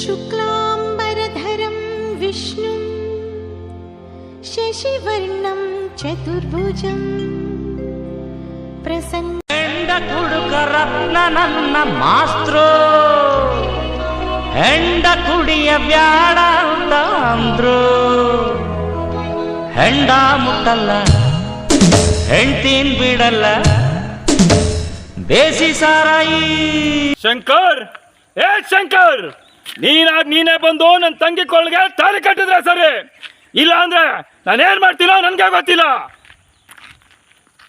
शुक्लाम्बरधरं विष्णुं शशिवर्णं चतुर्भुजं प्रसन्न ಹೆಂಡ ಕುಡುಕ ರತ್ನ ನನ್ನ ಮಾಸ್ತ್ರು ಹೆಂಡ ಕುಡಿಯ ಬ್ಯಾಡ ಅಂತ ಅಂದ್ರು ಹೆಂಡ ಮುಟ್ಟಲ್ಲ ಹೆಂಡ್ತೀನ್ ಬಿಡಲ್ಲ ಬೇಸಿ ಸಾರಾಯಿ ಶಂಕರ್ ಏ ಶಂಕರ್ ನೀನಾಗ್ ನೀನೇ ಬಂದು ನನ್ನ ತಂಗಿ ಕೊಳ್ಳಗೆ ತಾಳಿ ಕಟ್ಟಿದ್ರೆ ಸರಿ. ಇಲ್ಲ ಅಂದ್ರೆ ನಾನೇನ್ ಮಾಡ್ತೀನೋ ನನ್ಗೆ ಗೊತ್ತಿಲ್ಲ.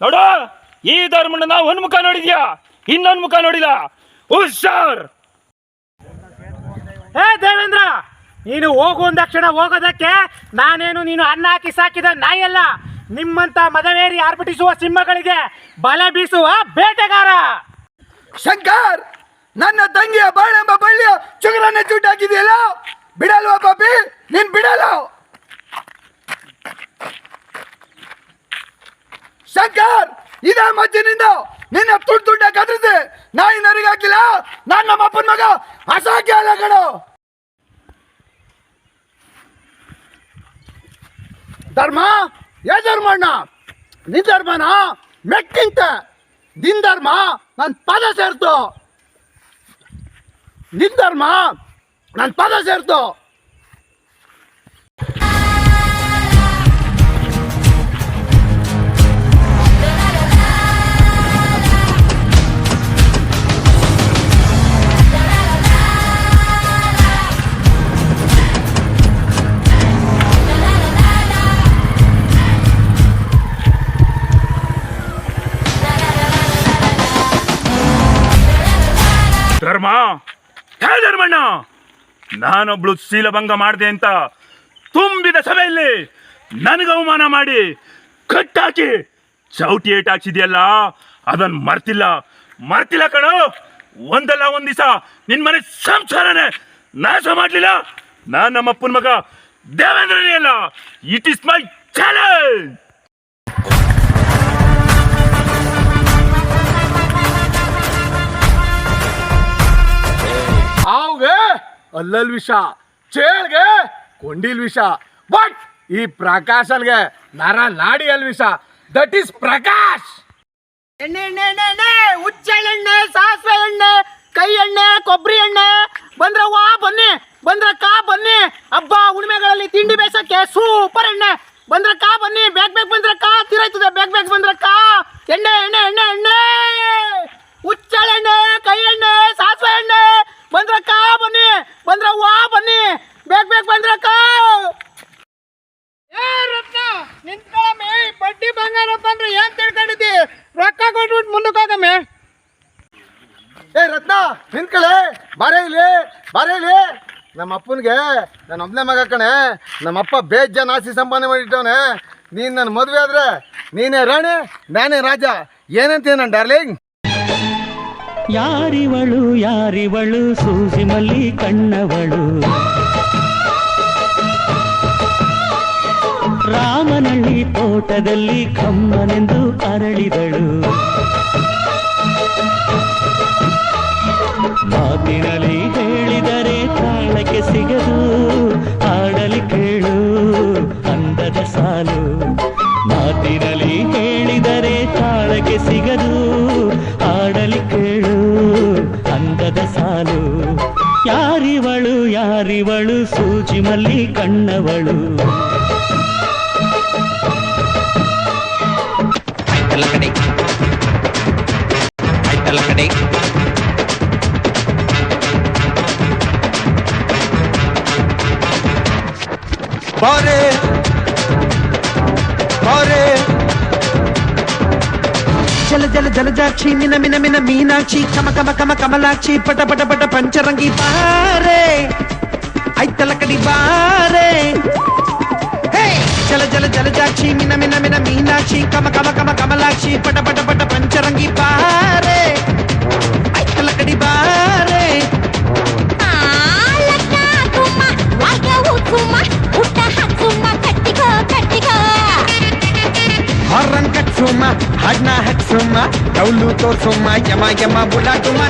ನೋಡು ಈ ಧರ್ಮಣ್ಣ ಒಂದ್ ಮುಖ ನೋಡಿದ್ಯಾ? ಇನ್ನೊಂದ್ ಮುಖ ನೋಡಿಲ್ಲ. ಹುಷಾರ್. ಏ ದೇವೇಂದ್ರ ನೀನು ಹೋಗು ಅಂದಕ್ಷಣ ಹೋಗೋದಕ್ಕೆ ನಾನೇನು ನೀನು ಅನ್ನ ಹಾಕಿ ಸಾಕಿದ ನಾಯಲ್ಲ ನಿಮ್ಮಂತ ಮದವೇರಿ ಆರ್ಭಟಿಸುವ ಸಿಂಹಗಳಿಗೆ ಬಲೆ ಬೀಸುವ ಬೇಟೆಗಾರ. ಶಂಕರ್! ನನ್ನ ತಂಗಿಯ ಬಾಳೆಂಬ ಬಳ್ಳಿಯ ಚುಗುರನ್ನ ಚುಟ್ಟಾಕಿದೆಯಲ್ಲ ಬಿಡಲ್ವ ಪಾಪಿ? ನೀನ್ ಬಿಡಲ್ಲ. ಶಂಕರ್, ಇದೇ ಮಜ್ಜಿನಿಂದ ನಿನ್ನ ತುಂಡು ತುಂಡ ಕದ್ರಿಸಿ ನಾಯಿ ನರಿಗಾಕಿಲ್ಲ ನಾನ್ ನಮ್ಮ ಅಪ್ಪನ ಮಗ ಅಸಾಕಿ ಅಲ್ಲ ಧರ್ಮ, ಏ ಧರ್ಮಣ್ಣ ನಿನ್ ಧರ್ಮನ ಮೆಕ್ಕಿಂತ ನಿನ್ ಧರ್ಮ ನನ್ನ ಪದ ಸೇರ್ತು ನಿನ್ ಧರ್ಮ ನನ್ನ ಪದ ಸೇರ್ತು ಧರ್ಮ ಹೇ ಧರ್ಮಣ್ಣ ನಾನೊಬ್ಳು ಶೀಲಭಂಗ ಮಾಡಿದೆ ಅಂತ ತುಂಬಿದ ಸಭೆಯಲ್ಲಿ ನನಗೆ ಅವಮಾನ ಮಾಡಿ ಕಟ್ಟಾಕಿ ಚೌಟಿ ಏಟ್ ಹಾಕ್ಸಿದ್ಯಲ್ಲ ಅದನ್ನ ಮರ್ತಿಲ್ಲ. ಮರ್ತಿಲ್ಲ ಕಣೋ. ಒಂದಲ್ಲ ಒಂದ್ ದಿವಸ ನಿನ್ ಮನೆ ಸಂಸಾರನೇ ನಾಶ ಮಾಡ್ಲಿಲ್ಲ. ನಾನು ನಮ್ಮ ಅಪ್ಪನ ಮಗ ದೇವೇಂದ್ರನೇ ಅಲ್ಲ. ಇಟ್ ಇಸ್ ಮೈ ಚಾಲೆಂಜ್ ಅಲ್ಲಲ್ ವಿಷ, ಚೇಳ್ಗೆ ಕೊಂಡಿಲ್ ವಿಷ. ಬಟ್ ಈ ಪ್ರಕಾಶನ್ಗೆ ನರ ನಾಡಿ ಅಲ್ ವಿಷ. That is Prakash! ಎಣ್ಣೆ ಎಣ್ಣೆ ಎಣ್ಣೆ ಎಣ್ಣೆ ಹುಚ್ಚೆಳ್ಳೆಣ್ಣೆ ಸಾಸಿವೆ ಎಣ್ಣೆ, ಕೈ ಎಣ್ಣೆ, ಕೊಬ್ಬರಿ ಎಣ್ಣೆ. ಬಂದ್ರವ್ವ ಬನ್ನಿ, ಬಂದ್ರ ಕಾ ಬನ್ನಿ. ಹಬ್ಬ ಉಣಿಮೆಗಳಲ್ಲಿ ತಿಂಡಿ ಬೇಸಕ್ಕೆ ಸೂಪರ್ ಎಣ್ಣೆ. ಬಂದ್ರ ಕಾ ಬನ್ನಿ ಬೇಗ ಬೇಗ ಕಾ ತಿರಾಯ್ತದೆ ಬೇಗ ಬೇಗ ಬಂದ್ರಕ್ಕ ಎಣ್ಣೆ ಎಣ್ಣೆ ಎಣ್ಣೆ ಎಣ್ಣೆ ಹುಚ್ಚೆಳ್ಳೆಣ್ಣೆ ಕೈ ಎಣ್ಣೆ ಸಾಸಿವೆ ಎಣ್ಣೆ ಬಂದ್ರಕ್ಕ ಬನ್ನಿ ಬಂದ್ರವ್ವ ಬನ್ನಿ ಬೇಗ ಬೇಗ ಬಂದ್ರಕ್ಕ ಏ ರತ್ನ ನಿಂತ್ಕೊಳಮ್ಮೆ ಬಡ್ಡಿ ಬಂಗಾರಪ್ಪ ಅಂದ್ರೆ ಏನ್ ತಿಳ್ಕೊಂಡಿದ್ದಿ ರೊಕ್ಕ ಮುಂದಕ್ಕಾಗಮ್ಮೆ ಏ ರತ್ನ ನಿಂತ್ಕಳೆ. ಬಾರೇ ಇಲ್ಲಿ ಬಾರೇ ಇಲ್ಲಿ. ನಮ್ಮ ಅಪ್ಪನಿಗೆ ನನ್ನ ಒಬ್ಬನೇ ಮಗ ಕಣೆ. ನಮ್ಮಪ್ಪ ಬೇಜಾನ್ ಆಸ್ತಿ ಸಂಪಾದನೆ ಮಾಡಿಟ್ಟವನೆ. ನೀನು ನನ್ನ ಮದುವೆ ಆದ್ರೆ ನೀನೇ ರಾಣಿ ನಾನೇ ರಾಜ. ಏನಂತೀನಿ ನನ್ನ ಡಾರ್ಲಿಂಗ್? ಯಾರಿವಳು ಯಾರಿವಳು ಸೂಸಿ ಮಲ್ಲಿ ಕಣ್ಣವಳು. ರಾಮನಳ್ಳಿ ತೋಟದಲ್ಲಿ ಕಮ್ಮನೆಂದು ಅರಳಿದಳು. ಮಾತಿನಲ್ಲಿ ಹೇಳಿದರೆ ತಾಳಕ್ಕೆ ಸಿಗದು, ಹಾಡಲಿ ಕೇಳು, ಅಂದದ ಸಾಲು. ಮಾತಿನಲ್ಲಿ ಹೇಳಿದರೆ ತಾಳಕ್ಕೆ ಸಿಗದು, ಹಾಡಲಿ ಕೇಳು, ಅಂದದ ಸಾಲು. ಯಾರಿವಳು ಯಾರಿವಳು ಸೂಜಿ ಮಲ್ಲಿ ಕಣ್ಣವಳು. ఐతలకడే ఐతలకడే బారే బారే జల జల జలజాక్షి మిన మిన మిన మీనాక్షి కమ కమ కమ కమలాక్షి పట పట పట పంచరంగి బారే ఐతలకడి బారే ಆಯ್ತಲ್ಲ ಕಡಿ ಬಾರೆ ಹೇ! ಜಲ ಜಲ ಜಲಜಾಕ್ಷಿ ಮಿನ ಮಿನ ಮಿನ ಮೀನಾಕ್ಷಿ ಕಮ ಕಮ ಕಮ ಕಮಲಾಕ್ಷಿ ಪಟ ಪಟ ಪಟ ಪಂಚರಂಗಿ ಬಾರೆ ಆಯ್ತಲ್ಲ ಕಡಿ ಬಾರೆ ಆಲಕ್ಕ ಗುಮ್ಮ ವಾಗ ಉಕ್ಕುಮ ಊಟ ಹಾಕುಮ ಕಟ್ಟಿಗೋ ಕಟ್ಟಿಗೋ ಹಾರನ್ ಕಟ್ಸುಮ್ಮ ಹಾಡ್ನ ಹಟ್ಸುಮ್ಮ ಡೌಲು ತೋರ್ಸುಮ್ಮ ಯಮ ಯಮ ಬುಡಾಟುಮ